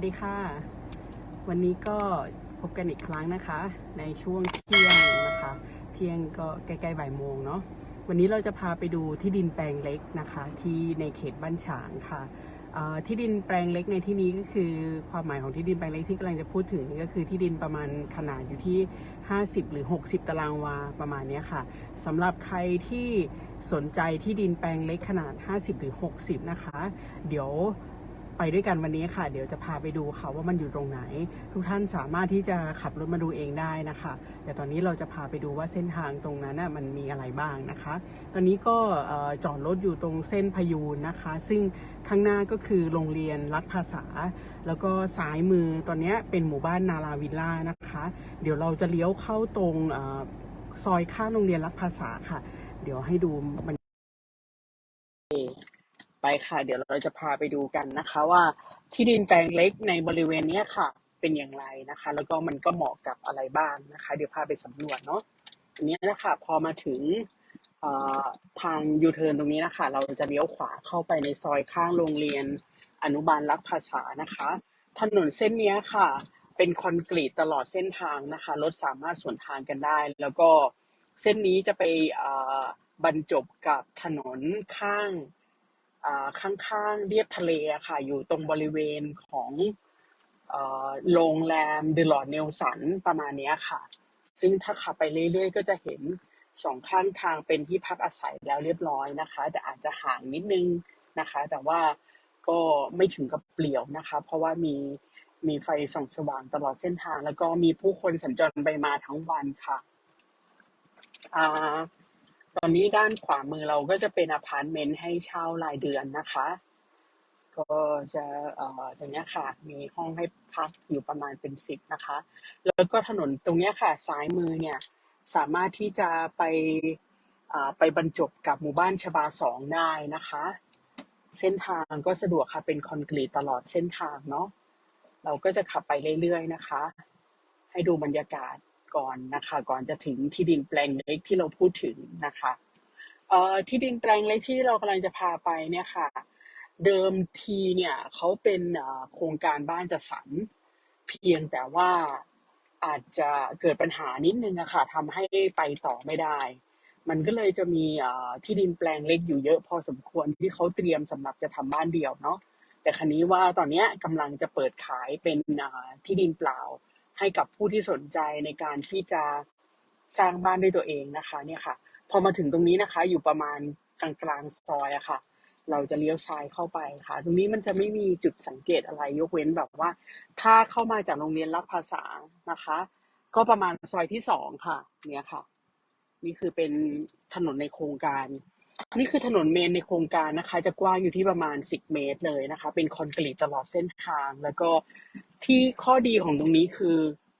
วัสดีค่ะ วันนี้ก็พบกันอีกครั้งนะคะ ในช่วงเที่ยงนะคะ เที่ยงก็ใกล้ๆบ่ายโมงเนาะวันนี้เราจะพาไปดูที่ดินแปลงเล็กนะคะ ที่ในเขตบ้านฉางค่ะที่ดินแปลงเล็กในที่นี้ก็คือความหมายของที่ดินแปลงเล็กที่กำลังจะพูดถึงนี่ก็คือที่ดินประมาณขนาดอยู่ที่ 50 หรือ 60 ตารางวาประมาณนี้ค่ะสำหรับใครที่สนใจที่ดินแปลงเล็กขนาด 50 หรือ 60 นะคะ เดี๋ยว ไปด้วยกันวันนี้ค่ะ เดี๋ยวจะพาไปดูค่ะว่ามันอยู่ตรงไหน ทุกท่านสามารถที่จะขับรถมาดูเองได้นะคะ แต่ตอนนี้เราจะพาไปดูว่าเส้นทางตรงนั้นน่ะมันมีอะไรบ้างนะคะ ตอนนี้ก็จอดรถอยู่ตรงเส้นพยูนนะคะ ซึ่งข้างหน้าก็คือโรงเรียนรัฐภาษา แล้วก็ซ้ายมือตอนนี้เป็นหมู่บ้านนาราวิลล่านะคะ เดี๋ยวเราจะเลี้ยวเข้าตรงอซอยข้างโรงเรียนรัฐภาษาค่ะ เดี๋ยวให้ดูมัน ไปค่ะ เดี๋ยวเราจะพาไปดูกันนะคะว่าที่ดินแปลงเล็กในบริเวณนี้ค่ะ เป็นอย่างไรนะคะ แล้วก็มันก็เหมาะกับอะไรบ้างนะคะ เดี๋ยวพาไปสำรวจเนาะอันนี้นะคะพอมาถึงทางยูเทิร์นตรงนี้นะคะ เราจะเลี้ยวขวาเข้าไปในซอยข้างโรงเรียนอนุบาลรักภาษานะคะ ถนนเส้นนี้ค่ะ เป็นคอนกรีตตลอดเส้นทางนะคะรถสามารถสวนทางกันได้ แล้วก็เส้นนี้จะไปบรรจบกับถนนข้าง ข้างๆเรียบทะเลค่ะ อยู่ตรงบริเวณของโรงแรมเดลอดเนลสันประมาณนี้ค่ะ ซึ่งถ้าขับไปเรื่อยๆ ก็จะเห็นสองข้างทางเป็นที่พักอาศัยแล้วเรียบร้อยนะคะ แต่อาจจะห่างนิดนึงนะคะ แต่ว่าก็ไม่ถึงกับเปลี่ยวนะคะ เพราะว่ามีมีไฟส่องสว่างตลอดเส้นทาง แล้วก็มีผู้คนสัญจรไปมาทั้งวันค่ะ ตอนนี้ด้านขวามือเราก็จะเป็นอพาร์ตเมนต์ให้เช่ารายเดือนนะคะ ก็จะเอ่อตรงนี้ค่ะ มีห้องให้พักอยู่ประมาณเป็นสิบนะคะ แล้วก็ถนนตรงนี้ค่ะซ้ายมือเนี่ยสามารถที่จะไปอ่าไปบรรจบกับหมู่บ้านชบาสองได้นะคะ เส้นทางก็สะดวกค่ะเป็นคอนกรีตตลอดเส้นทางเนาะเราก็จะขับไปเรื่อยๆนะคะ ให้ดูบรรยากาศ ก่อนนะคะ ก่อนจะถึงที่ดินแปลงเล็กที่เราพูดถึงนะคะเอ่อที่ดินแปลงเล็กที่เรากำลังจะพาไปเนี่ยค่ะ เดิมทีเนี่ยเขาเป็นโครงการบ้านจัดสรรเพียงแต่ว่าอาจจะเกิดปัญหานิดนึงอะค่ะทำให้ไปต่อไม่ได้ มันก็เลยจะมีที่ดินแปลงเล็กอยู่เยอะพอสมควรที่เขาเตรียมสำหรับจะทำบ้านเดี่ยวเนาะแต่ครั้นี้ว่าตอนนี้กำลังจะเปิดขายเป็นที่ดินเปล่า ให้กับผู้ที่สนใจในการที่จะสร้างบ้านด้วยตัวเองนะคะเนี่ยค่ะ พอมาถึงตรงนี้นะคะ อยู่ประมาณกลางกลางซอยอะค่ะ เราจะเลี้ยวซ้ายเข้าไปค่ะ ตรงนี้มันจะไม่มีจุดสังเกตอะไรยกเว้นแบบว่า ถ้าเข้ามาจากโรงเรียนรักภาษานะคะ ก็ประมาณซอยที่สองค่ะ เนี่ยค่ะ นี่คือเป็นถนนในโครงการ นี่คือถนนเมนในโครงการนะคะ จะกว้างอยู่ที่ประมาณ 10 เมตรเลยนะคะ เป็นคอนกรีตตลอดเส้นทาง แล้วก็ ที่ข้อดีของตรงนี้คือ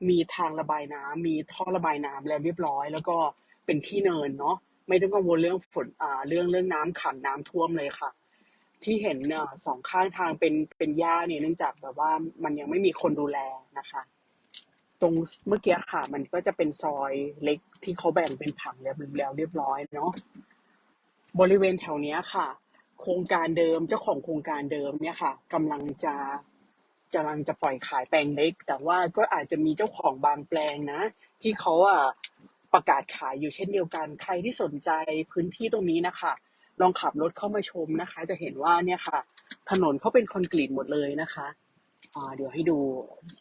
มีทางระบายน้ำมีท่อระบายน้ำแล้วเรียบร้อย แล้วก็เป็นที่เนินเนาะไม่ต้องกังวลเรื่องฝนอ่าเรื่องเรื่องน้ำขังน้ำท่วมเลยค่ะ ที่เห็นเนี่ยสองข้างทางเป็นเป็นหญ้าเนี่ยเนื่องจากแบบว่ามันยังไม่มีคนดูแลนะคะ ตรงเมื่อกี้ค่ะ มันก็จะเป็นซอยเล็กที่เขาแบ่งเป็นผังแล้วแล้วเรียบร้อยเนาะบริเวณแถวเนี้ยค่ะ โครงการเดิมเจ้าของโครงการเดิมเนี่ยค่ะกำลังจะ กำลังจะปล่อยขายแปลงเล็ก แต่ว่าก็อาจจะมีเจ้าของบางแปลงนะ ที่เขาอะประกาศขายอยู่เช่นเดียวกัน ใครที่สนใจพื้นที่ตรงนี้นะคะ ลองขับรถเข้ามาชมนะคะ จะเห็นว่าเนี่ยค่ะ ถนนเขาเป็นคอนกรีตหมดเลยนะคะอ่าเดี๋ยวให้ดู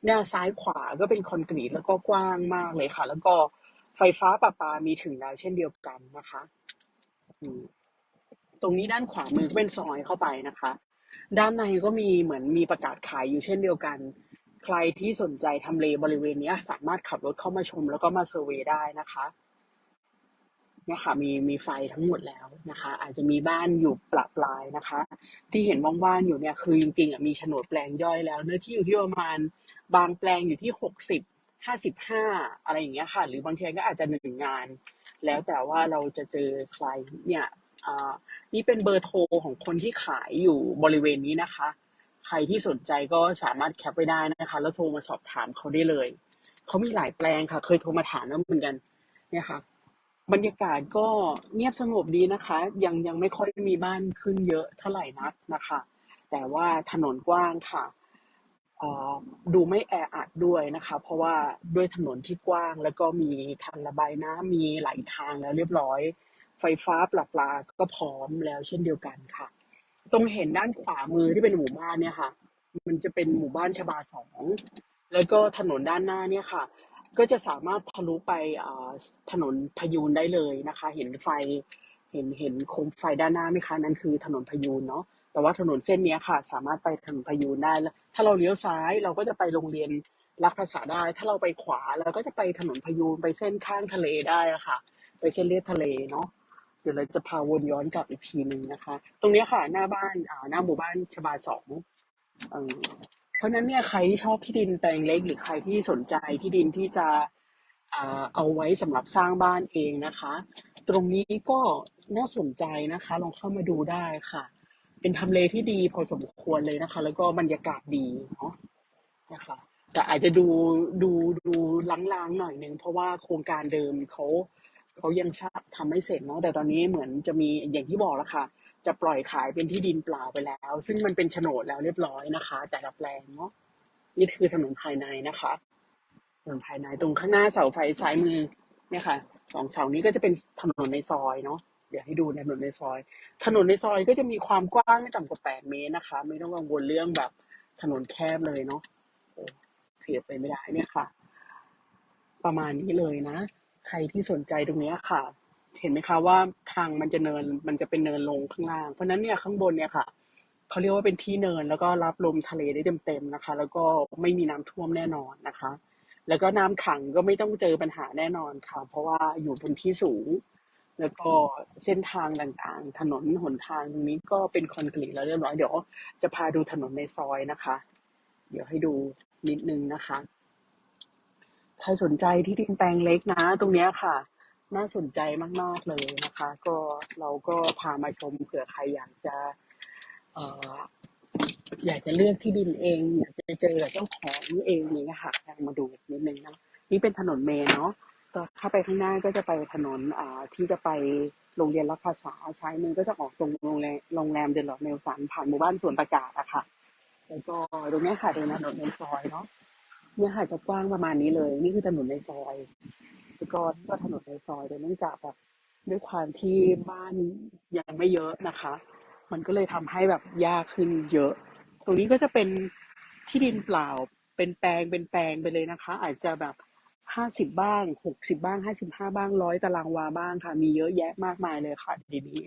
เนี่ยซ้ายขวาก็เป็นคอนกรีตแล้วก็กว้างมากเลยค่ะ แล้วก็ไฟฟ้าประปามีถึงแล้วเช่นเดียวกันนะคะตรงนี้ด้านขวามือก็เป็นซอยเข้าไปนะคะ ด้านในก็มีเหมือนมีประกาศขายอยู่เช่นเดียวกัน ใครที่สนใจทำเลบริเวณนี้สามารถขับรถเข้ามาชมแล้วก็มาเซอร์เวยได้นะคะเนี่ยค่ะมีมีไฟทั้งหมดแล้วนะคะ อาจจะมีบ้านอยู่ปละปลายนะคะ ที่เห็นว่างๆอยู่เนี่ยคือจริงๆอะมีโฉนดแปลงย่อยแล้ว เนื้อที่อยู่ที่ประมาณบางแปลงอยู่ที่หกสิบห้าสิบห้าอะไรอย่างเงี้ยค่ะ หรือบางทีก็อาจจะหนึ่งงาน แล้วแต่ว่าเราจะเจอใครเนี่ย นี่เป็นเบอร์โทรของคนที่ขายอยู่บริเวณนี้นะคะ ใครที่สนใจก็สามารถแคปไว้ได้นะคะ แล้วโทรมาสอบถามเขาได้เลยเขามีหลายแปลงค่ะ เคยโทรมาถามแล้วเหมือนกันเนี่ยค่ะบรรยากาศก็เงียบสงบดีนะคะ ยังยังไม่ค่อยมีบ้านขึ้นเยอะเท่าไหร่นักนะคะ แต่ว่าถนนกว้างค่ะดูไม่แออัดด้วยนะคะ เพราะว่าด้วยถนนที่กว้างแล้วก็มีทางระบายน้ำมีหลายทางแล้วเรียบร้อย ไฟฟ้าประปลาก็พร้อมแล้วเช่นเดียวกันค่ะ ตรงเห็นด้านขวามือที่เป็นหมู่บ้านเนี่ยค่ะ มันจะเป็นหมู่บ้านชบาสองแล้วก็ถนนด้านหน้าเนี่ยค่ะ ก็จะสามารถทะลุไปถนนพยูนได้เลยนะคะ เห็นไฟเห็นเห็นโคมไฟด้านหน้าไหมคะนั่นคือถนนพยูนเนาะแต่ว่าถนนเส้นนี้ค่ะ สามารถไปถนนพยูนได้แล้วถ้าเราเลี้ยวซ้ายเราก็จะไปโรงเรียนรักภาษาได้ ถ้าเราไปขวาเราก็จะไปถนนพยูนไปเส้นข้างทะเลได้ะค่ะ ไปเส้นเลียบทะเลเนาะ ดี๋ยวเราจะพาวนย้อนกลับอีกทีหนึ่งนะคะ ตรงนี้ค่ะ หน้าบ้านอ่าหน้าหมู่บ้านชบาสองเพราะนั้นเนี่ยใครที่ชอบที่ดินแปลงเล็กหรือใครที่สนใจที่ดินที่จะอ่าเอาไว้สำหรับสร้างบ้านเองนะคะ ตรงนี้ก็น่าสนใจนะคะ ลองเข้ามาดูได้ค่ะ เป็นทำเลที่ดีพอสมควรเลยนะคะ แล้วก็บรรยากาศดีเนาะนะคะ แต่อาจจะดูดูดูล้างๆหน่อยนึงเพราะว่าโครงการเดิมเขา เขายังชทำไม่เสร็จเนาะแต่ตอนนี้เหมือนจะมีอย่างที่บอกแล้วค่ะ จะปล่อยขายเป็นที่ดินเปล่าไปแล้ว ซึ่งมันเป็นโฉนดแล้วเรียบร้อยนะคะ แต่ละแปลงเนาะนี่คือถนนภายในนะคะถนนภายในตรงข้างหน้าเสาไฟซ้ายมือเนี่ยค่ะสองเสานี้ก็จะเป็นถนนในซอยเนาะเดี๋ยวให้ดูถนนในซอย ถนนในซอยก็จะมีความกว้างไม่ต่ำกว่าแปดเมตรนะคะ ไม่ต้องกังวลเรื่องแบบถนนแคบเลยเนาะเขียบไปไม่ได้เนี่ยค่ะ ประมาณนี้เลยนะ ใครที่สนใจตรงนี้ค่ะ เห็นไหมคะว่าทางมันจะเนินมันจะเป็นเนินลงข้างล่าง เพราะฉะนั้นเนี่ยข้างบนเนี่ยค่ะเขาเรียกว่าเป็นที่เนินแล้วก็รับลมทะเลได้เต็มๆนะคะ แล้วก็ไม่มีน้ำท่วมแน่นอนนะคะ แล้วก็น้ำขังก็ไม่ต้องเจอปัญหาแน่นอนค่ะ เพราะว่าอยู่บนที่สูง แล้วก็เส้นทางต่างๆ ถนนหนทางตรงนี้ก็เป็นคอนกรีตแล้วเรียบร้อยเดี๋ยวจะพาดูถนนในซอยนะคะ เดี๋ยวให้ดูนิดนึงนะคะ ใครสนใจที่ดินแปลงเล็กนะ ตรงเนี้ยค่ะ น่าสนใจมาก ๆ เลยนะคะ ก็เราก็พามาชมเผื่อใครอยากจะ เอ่อ อยากจะเลือกที่ดินเอง อยากจะเจอกับเจ้าของเองอย่นี้ยค่ะลองมาดูนิดนึงนะนี่เป็นถนนเมนเนาะก็ถ้าไปข้างหน้าก็จะไปถนนอ่าที่จะไปโรงเรียนรัฐภาษาซ้ายมือก็จะออกตรงโรงแรมโรงแรมเดลลอดเนลสันผ่านหมู่บ้านสวนประกาศอะค่ะ แล้วก็ตรงเนี้ยค่ะเป็นถนนในซอยเนาะ เนี่ยค่ะจะกว้างประมาณนี้เลย นี่คือถนนในซอยแล้วก็ก็ถนนในซอยแต่เนื่องจากแบบด้วยความที่บ้านยังไม่เยอะนะคะ มันก็เลยทำให้แบบยากขึ้นเยอะ ตรงนี้ก็จะเป็นที่ดินเปล่า เป็นแปลงเป็นแปลงไปเลยนะคะ อาจจะแบบห้าสิบบ้างหกสิบบ้างห้าสิบห้าบ้างร้อยตารางวาบ้างค่ะ มีเยอะแยะมากมายเลยค่ะทีนี้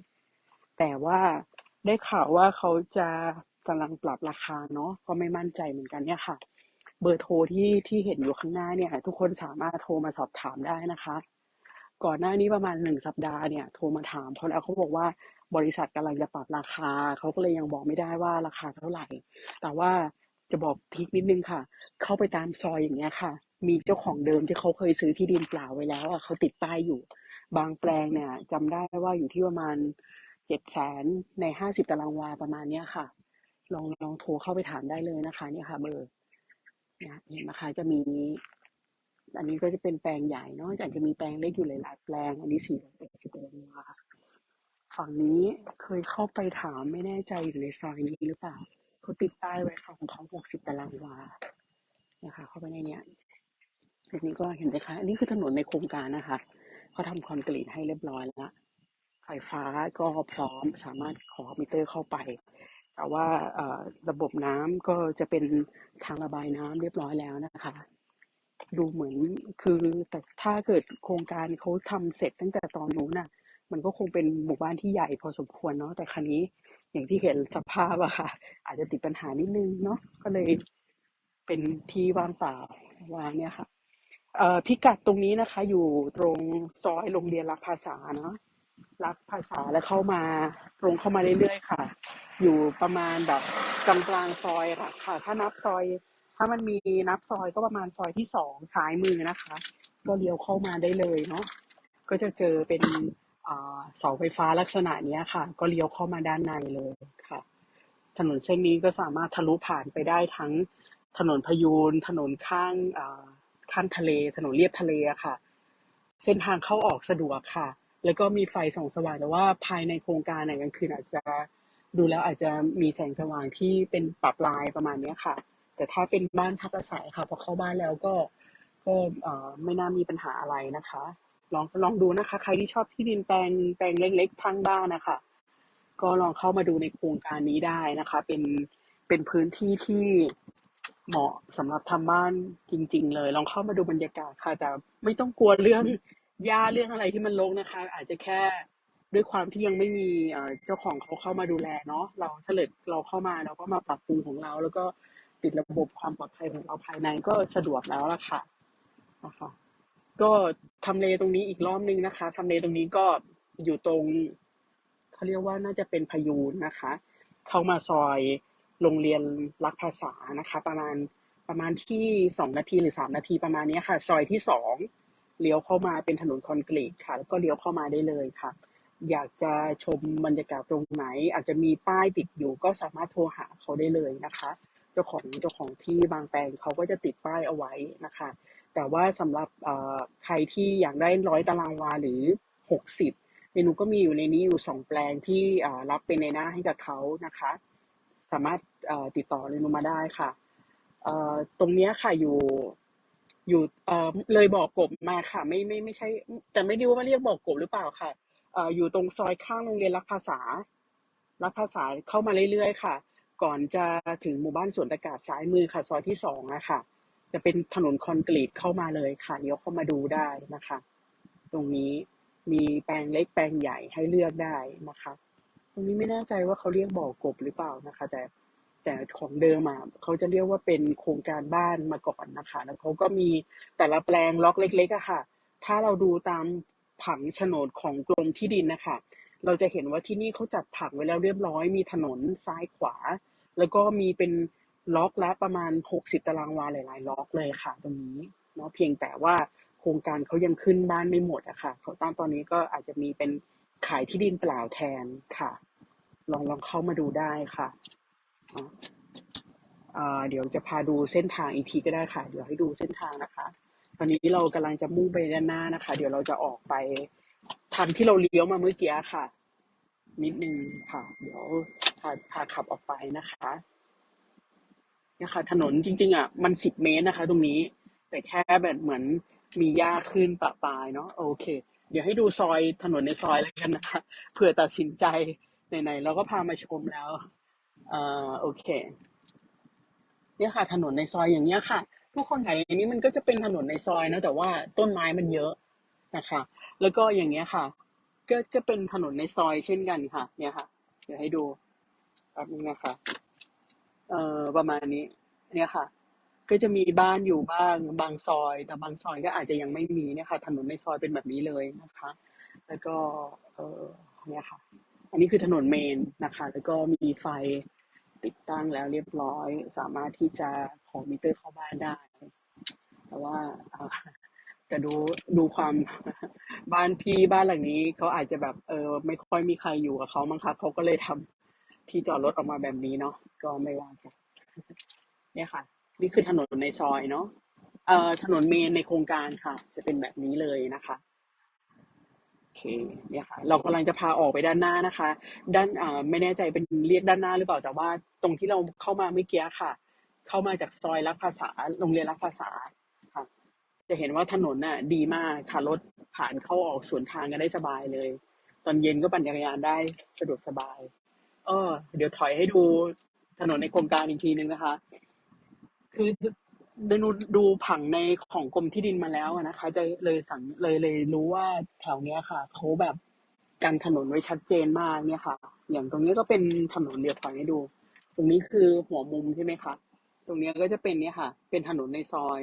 แต่ว่าได้ข่าวว่าเขาจะกำลังปรับราคาเนาะก็ไม่มั่นใจเหมือนกันเนี่ยค่ะ เบอร์โทรที่ที่เห็นอยู่ข้างหน้าเนี่ยทุกคนสามารถโทรมาสอบถามได้นะคะ ก่อนหน้านี้ประมาณหนึ่งสัปดาห์เนี่ยโทรมาถาม เพราะแล้วเขาบอกว่าบริษัทกำลังจะปรับราคาเขาก็เลยยังบอกไม่ได้ว่าราคาเท่าไหร่ แต่ว่าจะบอกทิกนิดนึงค่ะ เข้าไปตามซอยอย่างเงี้ยค่ะ มีเจ้าของเดิมที่เขาเคยซื้อที่ดินเปล่าไว้แล้วอะเขาติดป้ายอยู่ บางแปลงเนี่ยจำได้ว่าอยู่ที่ประมาณเจ็ดแสนในห้าสิบตารางวาประมาณเนี้ยค่ะ ลองลองโทรเข้าไปถามได้เลยนะคะเนี่ยค่ะเบอร์ นี่ยเห็นไหมคะจะมี อันนี้ก็จะเป็นแปลงใหญ่เนาะอาจจะมีแปลงเล็กอยู่หลายๆแปลง อันนี้สี่ร้อยแปดสิบตารางวาฝั่งนี้เคยเข้าไปถามไม่แน่ใจอยู่ในซอยนี้หรือเปล่าเขาติดป้ายไว้ค่ะของเขาหกสิบตารางวานะคะ เข้าไปในเนี้ยทีนี้ก็เห็นไหมคะอันนี้คือถนนในโครงการนะคะเขาทำคอนกรีตให้เรียบร้อยแล้วไฟฟ้าก็พร้อมสามารถขอมิเตอร์เข้าไป แต่ว่าระบบน้ำก็จะเป็นทางระบายน้ำเรียบร้อยแล้วนะคะ ดูเหมือนคือแต่ถ้าเกิดโครงการเขาทำเสร็จตั้งแต่ตอนนู้นน่ะ มันก็คงเป็นหมู่บ้านที่ใหญ่พอสมควรเนาะแต่ครั้นี้อย่างที่เห็นสภาพอะค่ะ อาจจะติดปัญหานิดนึงเนาะก็เลยเป็นที่ว่างเปล่าวางเนี่ยค่ะเอ่อพิกัดตรงนี้นะคะ อยู่ตรงซอยโรงเรียนรักภาษาเนาะรักภาษาแล้วเข้ามาตรงเข้ามาเรื่อยๆค่ะ อยู่ประมาณแบบกลางกลางๆซอยค่ะค่ะ ถ้านับซอย ถ้ามันมีนับซอยก็ประมาณซอยที่สองซ้ายมือนะคะ ก็เลี้ยวเข้ามาได้เลยเนาะก็จะเจอเป็นเสาไฟฟ้าลักษณะนี้ค่ะ ก็เลี้ยวเข้ามาด้านในเลยค่ะ ถนนเส้นนี้ก็สามารถทะลุผ่านไปได้ทั้งถนนพยูนถนนข้างข้างทะเล ถนนเลียบทะเลค่ะ เส้นทางเข้าออกสะดวกค่ะ แล้วก็มีไฟส่องสว่างแต่ว่าภายในโครงการในกลางคืนอาจจะ ดูแล้วอาจจะมีแสงสว่างที่เป็นปรับลายประมาณเนี้ยค่ะ แต่ถ้าเป็นบ้านพักอาศัยค่ะพอเข้าบ้านแล้วก็ก็ไม่น่ามีปัญหาอะไรนะคะ ลองลองดูนะคะ ใครที่ชอบที่ดินแปลงแปลงเล็กๆทางบ้านนะคะก็ลองเข้ามาดูในโครงการนี้ได้นะคะ เป็นเป็นพื้นที่ที่เหมาะสำหรับทำบ้านจริง ๆ เลย ลองเข้ามาดูบรรยากาศค่ะ แต่ไม่ต้องกลัวเรื่องหญ้าเรื่องอะไรที่มันรกนะคะ อาจจะแค่ ด้วยความที่ยังไม่มีเจ้าของเขาเข้ามาดูแลเนาะเราถ้าเกิดเราเข้ามาเราก็มาปรับปรุงของเรา แล้วก็ติดระบบความปลอดภัยของเราภายในก็สะดวกแล้วล่ะค่ะนะคะก็ทำเลตรงนี้อีกรอบนึงนะคะทำเลตรงนี้ก็อยู่ตรงเขาเรียกว่าน่าจะเป็นพยูนนะคะ เข้ามาซอยโรงเรียนรักภาษานะคะ ประมาณประมาณที่สองนาทีหรือสามนาทีประมาณนี้ค่ะ ซอยที่สองเลี้ยวเข้ามาเป็นถนนคอนกรีตค่ะ แล้วก็เลี้ยวเข้ามาได้เลยค่ะ อยากจะชมบรรยากาศตรงไหน อาจจะมีป้ายติดอยู่ก็สามารถโทรหาเขาได้เลยนะคะ เจ้าของเจ้าของที่บางแปลงเขาก็จะติดป้ายเอาไว้นะคะ แต่ว่าสำหรับใครที่อยากได้ร้อยตารางวาหรือหกสิบเมนูก็มีอยู่ในนี้อยู่สองแปลงที่รับเป็นในหน้าให้กับเขานะคะ สามารถติดต่อเรนูมาได้ค่ะตรงนี้ค่ะอยู่อยู่เออเลยบอกกบมาค่ะ ไม่ไม่ไม่ใช่ แต่ไม่รู้ว่าเรียกบอกกบหรือเปล่าค่ะ อยู่ตรงซอยข้างโรงเรียนรักภาษา รักภาษาเข้ามาเรื่อยๆค่ะ ก่อนจะถึงหมู่บ้านสวนอากาศซ้ายมือค่ะซอยที่สองอะค่ะจะเป็นถนนคอนกรีตเข้ามาเลยค่ะเลี้ยวเข้ามาดูได้นะคะ ตรงนี้มีแปลงเล็กแปลงใหญ่ให้เลือกได้นะคะ ตรงนี้ไม่แน่ใจว่าเขาเรียกบ่อกบหรือเปล่านะคะ แต่แต่ของเดิมอะเขาจะเรียกว่าเป็นโครงการบ้านมาก่อนนะคะ แล้วเขาก็มีแต่ละแปลงล็อกเล็กๆอะค่ะ ถ้าเราดูตาม ผังโฉนดของกรมที่ดินนะคะ เราจะเห็นว่าที่นี่เขาจัดผังไว้แล้วเรียบร้อย มีถนนซ้ายขวา แล้วก็มีเป็นล็อกละประมาณ 60 ตารางวาหลาย ๆ ล็อกเลยค่ะ ตรงนี้เนาะเพียงแต่ว่าโครงการเขายังขึ้นบ้านไม่หมดอะค่ะเขาตามตอนนี้ก็อาจจะมีเป็นขายที่ดินเปล่าแทนค่ะ ลองลองเข้ามาดูได้ค่ะเดี๋ยวจะพาดูเส้นทางอีกทีก็ได้ค่ะ เดี๋ยวให้ดูเส้นทางนะคะ อนนี้เรากำลังจะมุ่งไปด้านหน้านะคะ เดี๋ยวเราจะออกไปทางที่เราเลี้ยวมาเมื่อกี้ค่ะ นิดนึงค่ะ เดี๋ยวพาพาขับออกไปนะคะเนี่ยค่ะถนนจริง ๆอะมันสิบเมตรนะคะ ตรงนี้ แต่แค่แบบเหมือนมีหญ้าขึ้นปะปายเนาะโอเค เดี๋ยวให้ดูซอยถนนในซอยแล้วกันนะคะเผื่อตัดสินใจไหนๆเราก็พามาชมแล้วอ่าโอเค เนี่ยค่ะ ถนนในซอยอย่างเงี้ยค่ะ ทุกคนค่ะอย่างนี้มันก็จะเป็นถนนในซอยนะแต่ว่าต้นไม้มันเยอะนะคะ แล้วก็อย่างเงี้ยค่ะ ก็จะเป็นถนนในซอยเช่นกันค่ะ เนี่ยค่ะ เดี๋ยวให้ดูแป๊บนึงนะคะ เอ่อประมาณนี้ เนี่ยค่ะ ก็จะมีบ้านอยู่บ้างบางซอย แต่บางซอยก็อาจจะยังไม่มีเนี่ยค่ะ ถนนในซอยเป็นแบบนี้เลยนะคะ แล้วก็ เออเนี่ยค่ะ อันนี้คือถนนเมนนะคะ แล้วก็มีไฟ ติดตั้งแล้วเรียบร้อย สามารถที่จะขอมิเตอร์เข้าบ้านได้ แต่ว่าเอ่อแต่ดูดูความบ้านพี่บ้านหลังนี้เขาอาจจะแบบเออไม่ค่อยมีใครอยู่กับเขามั้งคะเขาก็เลยทำที่จอดรถออกมาแบบนี้เนาะก็ไม่ว่ากันเนี่ยค่ะ นี่คือถนนในซอยเนาะเอ่อถนนเมนในโครงการค่ะ จะเป็นแบบนี้เลยนะคะ เคเนี่ยค่ะเรากำลังจะพาออกไปด้านหน้านะคะ ด้านอ่าไม่แน่ใจเป็นเรียกด้านหน้าหรือเปล่าแต่ว่าตรงที่เราเข้ามาเมื่อกี้ค่ะ เข้ามาจากซอยรักภาษาโรงเรียนรักภาษาค่ะ จะเห็นว่าถนนน่ะ ดีมากค่ะรถผ่านเข้าออกสวนทางกันได้สบายเลย ตอนเย็นก็ปั่นจักรยานได้สะดวกสบาย เออ เดี๋ยวถอยให้ดูถนนในโครงการอีกทีนึงนะคะ คือ ได้ดูดูผังในของกรมที่ดินมาแล้วนะคะ จะเลยสังเลยเลยรู้ว่าแถวเนี้ยค่ะเขาแบบกันถนนไว้ชัดเจนมากเนี่ยค่ะ อย่างตรงนี้ก็เป็นถนนเดียวถอยให้ดู ตรงนี้คือหัวมุมใช่ไหมคะตรงเนี้ยก็จะเป็นเนี่ยค่ะ เป็นถนนในซอย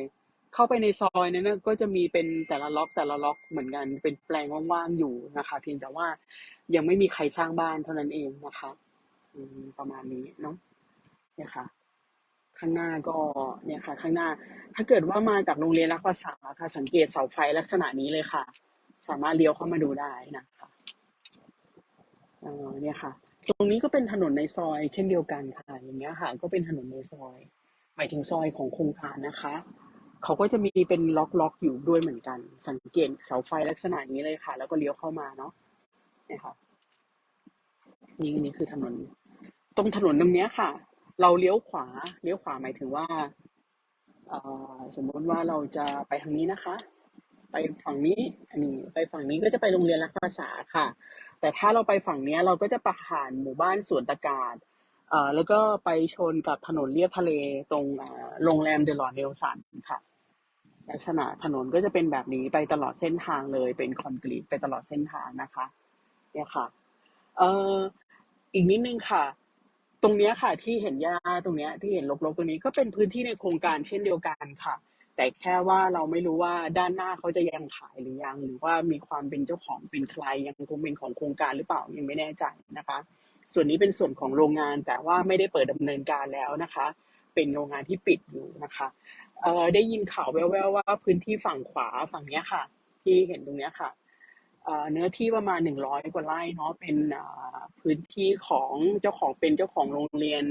เข้าไปในซอยนั้นก็จะมีเป็นแต่ละล็อกแต่ละล็อกเหมือนกัน เป็นแปลงว่างๆอยู่นะคะ เพียงแต่ว่ายังไม่มีใครสร้างบ้านเท่านั้นเองนะคะประมาณนี้เนาะเนี่ยค่ะ ข้างหน้าก็เนี่ยค่ะ ข้างหน้า ถ้าเกิดว่ามาจากโรงเรียนรักภาษาค่ะ สังเกตเสาไฟลักษณะนี้เลยค่ะ สามารถเลี้ยวเข้ามาดูได้นะคะเออเนี่ยค่ะ ตรงนี้ก็เป็นถนนในซอย เช่นเดียวกันค่ะ อย่างเงี้ยค่ะ ก็เป็นถนนในซอย หมายถึงซอยของโครงการนะคะ เขาก็จะมีเป็นล็อกล็อกอยู่ด้วยเหมือนกัน สังเกตเสาไฟลักษณะนี้เลยค่ะ แล้วก็เลี้ยวเข้ามาเนาะเนี่ยค่ะ นี่นี่คือถนน ตรงถนนตรงเนี้ยค่ะ เราเลี้ยวขวา เลี้ยวขวาหมายถึงว่าสมมติว่าเราจะไปทางนี้นะคะ ไปฝั่งนี้อันนี้ไปฝั่งนี้ก็จะไปโรงเรียนรัฐภาษาค่ะ แต่ถ้าเราไปฝั่งนี้เราก็จะผ่านหมู่บ้านสวนตะการแล้วก็ไปชนกับถนนเลียบทะเลตรงโรงแรมเดลอดเนลสันค่ะ ลักษณะถนนก็จะเป็นแบบนี้ไปตลอดเส้นทางเลยเป็นคอนกรีตไปตลอดเส้นทางนะคะ เนี่ยค่ะเอ่ออีกนิดนึงค่ะ ตรงเนี้ยค่ะที่เห็นหญ้าตรงเนี้ยที่เห็นรกๆตรงนี้ก็เป็นพื้นที่ในโครงการเช่นเดียวกันค่ะ แต่แค่ว่าเราไม่รู้ว่าด้านหน้าเขาจะยังขายหรือยัง หรือว่ามีความเป็นเจ้าของเป็นใครยังคงเป็นของโครงการหรือเปล่ายังไม่แน่ใจนะคะ ส่วนนี้เป็นส่วนของโรงงานแต่ว่าไม่ได้เปิดดำเนินการแล้วนะคะ เป็นโรงงานที่ปิดอยู่นะคะเอ่อได้ยินข่าวแว่วๆว่าพื้นที่ฝั่งขวาฝั่งเนี้ยค่ะ ที่เห็นตรงเนี้ยค่ะ เนื้อที่ประมาณหนึ่งร้อยกว่าไร่เนาะเป็นพื้นที่ของเจ้าของเป็นเจ้าของโรงเรียน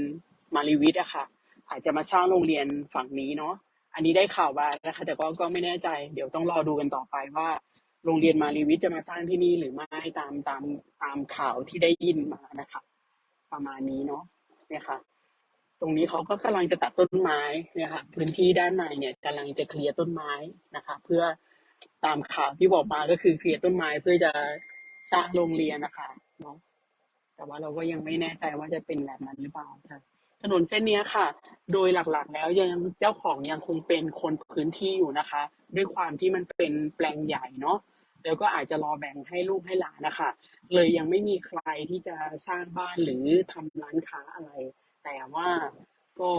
มารีวิทอะค่ะ อาจจะมาสร้างโรงเรียนฝั่งนี้เนาะอันนี้ได้ข่าวมานะคะแต่ก็ก็ไม่แน่ใจเดี๋ยวต้องรอดูกันต่อไปว่า โรงเรียนมารีวิทจะมาสร้างที่นี่หรือไม่ตามตามตามข่าวที่ได้ยินมานะคะ ประมาณนี้เนาะเนี่ยค่ะตรงนี้เขาก็กำลังจะตัดต้นไม้เนี่ยค่ะพื้นที่ด้านในเนี่ยกำลังจะเคลียร์ต้นไม้นะคะ เพื่อ ตามข่าวที่บอกมาก็คือเคลียร์ต้นไม้เพื่อจะสร้างโรงเรียนนะคะเนาะแต่ว่าเราก็ยังไม่แน่ใจว่าจะเป็นแบบนั้นหรือเปล่าค่ะถนนเส้นเนี้ยค่ะ โดยหลักๆ แล้วยังเจ้าของยังคงเป็นคนพื้นที่อยู่นะคะ ด้วยความที่มันเป็นแปลงใหญ่เนาะแล้วก็อาจจะรอแบ่งให้ลูกให้หลานนะคะ เลยยังไม่มีใครที่จะสร้างบ้านหรือทำร้านค้าอะไร แต่ว่าก็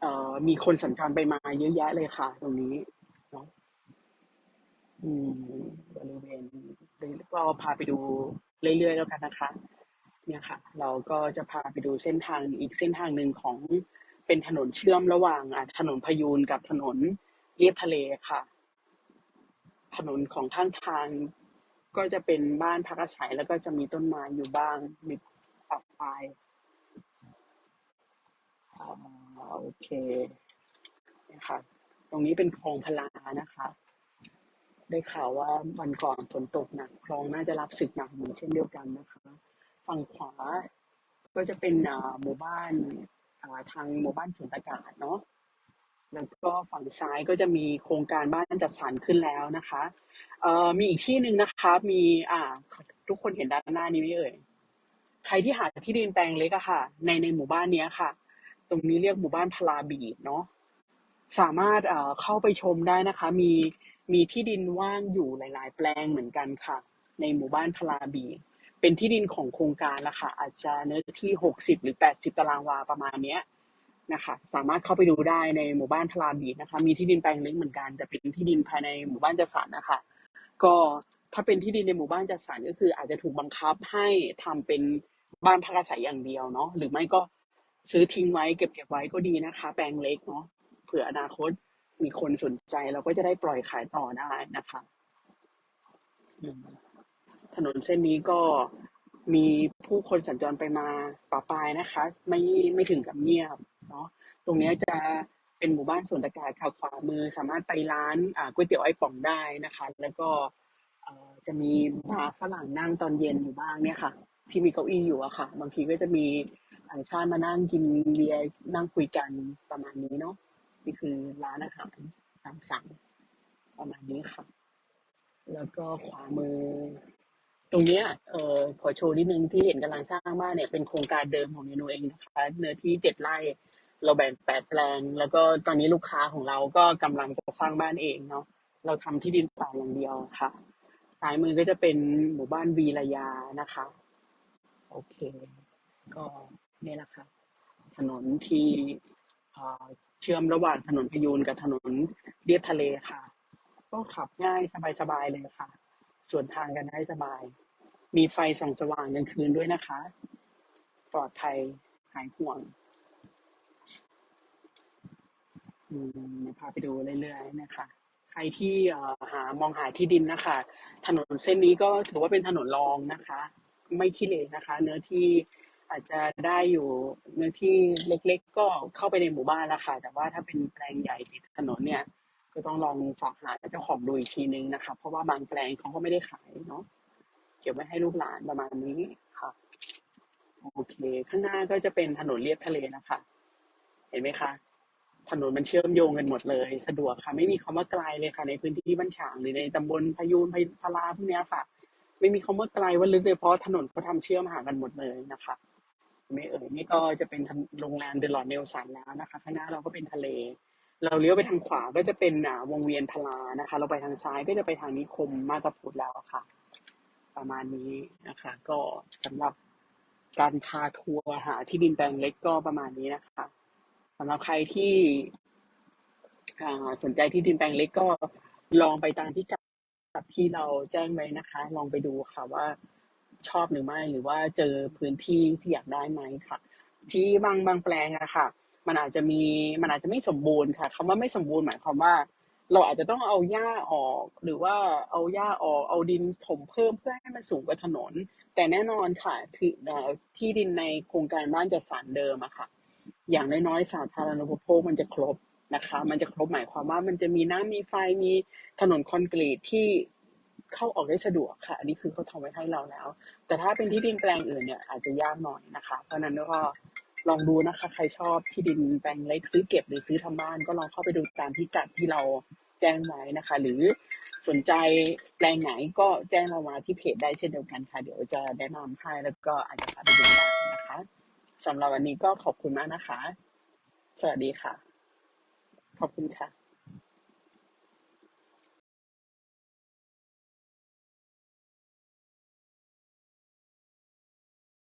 เอ่อมีคนสัญจรไปมาเยอะแยะเลยค่ะ ตรงนี้ อืมบริเวณก็พาไปดูเรื่อยๆแล้วกันนะคะ เนี่ยค่ะ เราก็จะพาไปดูเส้นทางอีกเส้นทางหนึ่งของเป็นถนนเชื่อมระหว่างอะถนนพยูนกับถนนเลียบทะเลค่ะ ถนนของข้างทางก็จะเป็นบ้านพักอาศัยแล้วก็จะมีต้นไม้อยู่บ้างมีปรับปลายโอเคนะคะตรงนี้เป็นคลองพลานะคะ ได้ข่าวว่าวันก่อนฝนตกหนักคลองน่าจะรับสึกหนักเหมือนเช่นเดียวกันนะคะ ฝั่งขวาก็จะเป็นหมู่บ้านาทางหมู่บ้านสวนตากาศเนาะแล้วก็ฝั่งซ้ายก็จะมีโครงการบ้านจัดสรรขึ้นแล้วนะคะเอ่อมีอีกที่หนึ่งนะคะมีอ่าทุกคนเห็นด้านหน้านี้ไหมเอ่ยใครที่หาที่ดินแปลงเล็กอะค่ะ ในในหมู่บ้านเนี้ยค่ะ ตรงนี้เรียกหมู่บ้านพลาบีดเนาะสามารถเอ่อเข้าไปชมได้นะคะ มี มีที่ดินว่างอยู่หลาย ๆ แปลงเหมือนกันค่ะ ในหมู่บ้านพลาบี เป็นที่ดินของโครงการละค่ะอาจจะเนื้อที่หกสิบหรือแปดสิบตารางวาประมาณเนี้ยนะคะสามารถเข้าไปดูได้ในหมู่บ้านพลาบีนะคะ มีที่ดินแปลงเล็กเหมือนกัน แต่เป็นที่ดินภายในหมู่บ้านจัดสรรนะคะ ก็ถ้าเป็นที่ดินในหมู่บ้านจัดสรรก็คือ อาจจะถูกบังคับให้ทำเป็นบ้านพักอาศัยอย่างเดียวเนาะหรือไม่ก็ซื้อทิ้งไว้เก็บเก็บไว้ก็ดีนะคะ แปลงเล็กเนาะเผื่ออนาคต มีคนสนใจเราก็จะได้ปล่อยขายต่อได้นะคะถนนเส้นนี้ก็มีผู้คนสัญจรไปมาปะปายนะคะ ไม่ไม่ถึงกับเงียบเนาะตรงนี้จะเป็นหมู่บ้านสวนตะการค่ะขวามือสามารถไปร้านก๋วยเตี๋ยวไอ้ป๋องได้นะคะ แล้วก็จะมีบาร์ฝรั่งนั่งตอนเย็นอยู่บ้างเนี่ยค่ะ ที่มีเก้าอี้อยู่อะค่ะ บางทีก็จะมีต่างชาติมานั่งกินเบียร์นั่งคุยกันประมาณนี้เนาะ นี่คือร้านอาหารตามสั่งประมาณนี้ค่ะ แล้วก็ขวามือ ตรงเนี้ยเอ่อขอโชว์นิดนึงที่เห็นกำลังสร้างบ้านเนี่ยเป็นโครงการเดิมของเนโนเองนะคะ เนื้อที่เจ็ดไร่ เราแบ่งแปดแปลง แล้วก็ตอนนี้ลูกค้าของเราก็กำลังจะสร้างบ้านเองเนาะเราทำที่ดินเปล่าอย่างเดียวค่ะซ้ายมือก็จะเป็นหมู่บ้านวีระยานะคะ โอเค ก็นี่แหละค่ะ ถนนที่เอ่อ เชื่อมระหว่างถนนพยูนกับถนนเลียบทะเลค่ะ ก็ขับง่ายสบายๆเลยค่ะ ส่วนทางกันได้สบาย มีไฟส่องสว่างกลางคืนด้วยนะคะ ปลอดภัยหายห่วงพาไปดูเรื่อยๆนะคะ ใครที่หามองหาที่ดินนะคะ ถนนเส้นนี้ก็ถือว่าเป็นถนนรองนะคะ ไม่ขี้เหร่นะคะ เนื้อที่ อาจจะได้อยู่เนื้อที่เล็กๆ ก็เข้าไปในหมู่บ้านแล้วค่ะ แต่ว่าถ้าเป็นแปลงใหญ่ติดถนนเนี่ย ก็ต้องลองสอบหาเจ้าของดูอีกทีนึงนะคะ เพราะว่าบางแปลงเขาก็ไม่ได้ขายเนาะเก็บไว้ให้ลูกหลานประมาณนี้ค่ะ โอเค ข้างหน้าก็จะเป็นถนนเลียบทะเลนะคะ เห็นไหมคะ ถนนมันเชื่อมโยงกันหมดเลย สะดวกค่ะ ไม่มีคำว่าไกลเลยค่ะ ในพื้นที่บ้านฉางหรือในตำบลพยูนพาราพวกเนี้ยค่ะ ไม่มีคำว่าไกลว่าลึกเลยเพราะถนนเขาทำเชื่อมหากันหมดเลยนะคะ ไม่เอ่ยนี่ก็จะเป็นโรงแรมเดอะลอดเนลสันแล้วนะคะข้างหน้าเราก็เป็นทะเล เราเลี้ยวไปทางขวาก็จะเป็นอาวงเวียนพลานะคะ เราไปทางซ้ายก็จะไปทางนิคมมาตาพุทธแล้วะค่ะ ประมาณนี้นะคะ ก็สำหรับการพาทัวร์หาที่ดินแปลงเล็กก็ประมาณนี้นะคะสำหรับใครที่สนใจที่ดินแปลงเล็กก็ลองไปตามพิกัดที่เราแจ้งไว้นะคะ ลองไปดูค่ะว่า ชอบหรือไม่ หรือว่าเจอพื้นที่ที่อยากได้ไหมค่ะ ที่บางบางแปลงอะค่ะ มันอาจจะมีมันอาจจะไม่สมบูรณ์ค่ะคำว่าไม่สมบูรณ์หมายความว่า เราอาจจะต้องเอาหญ้าออก หรือว่าเอาหญ้าออกเอาดินถมเพิ่มเพื่อให้มันสูงกว่าถนน แต่แน่นอนค่ะที่ที่ดินในโครงการบ้านจัดสรรเดิมอะค่ะ อย่างน้อยๆสาธารณูปโภคมันจะครบนะคะ มันจะครบหมายความว่ามันจะมีน้ำมีไฟมีถนนคอนกรีตที่ เข้าออกได้สะดวกค่ะ อันนี้คือเขาทำไว้ให้เราแล้ว แต่ถ้าเป็นที่ดินแปลงอื่นเนี่ยอาจจะยากหน่อยนะคะ เพราะนั้นก็ลองดูนะคะ ใครชอบที่ดินแปลงเล็กซื้อเก็บหรือซื้อทำบ้าน ก็ลองเข้าไปดูตามพิกัดที่เราแจ้งไว้นะคะ หรือสนใจแปลงไหนก็แจ้งเรามาที่เพจได้เช่นเดียวกันค่ะ เดี๋ยวจะแนะนำให้แล้วก็อาจจะพาไปดูได้นะคะสำหรับวันนี้ก็ขอบคุณมากนะคะ สวัสดีค่ะ ขอบคุณค่ะ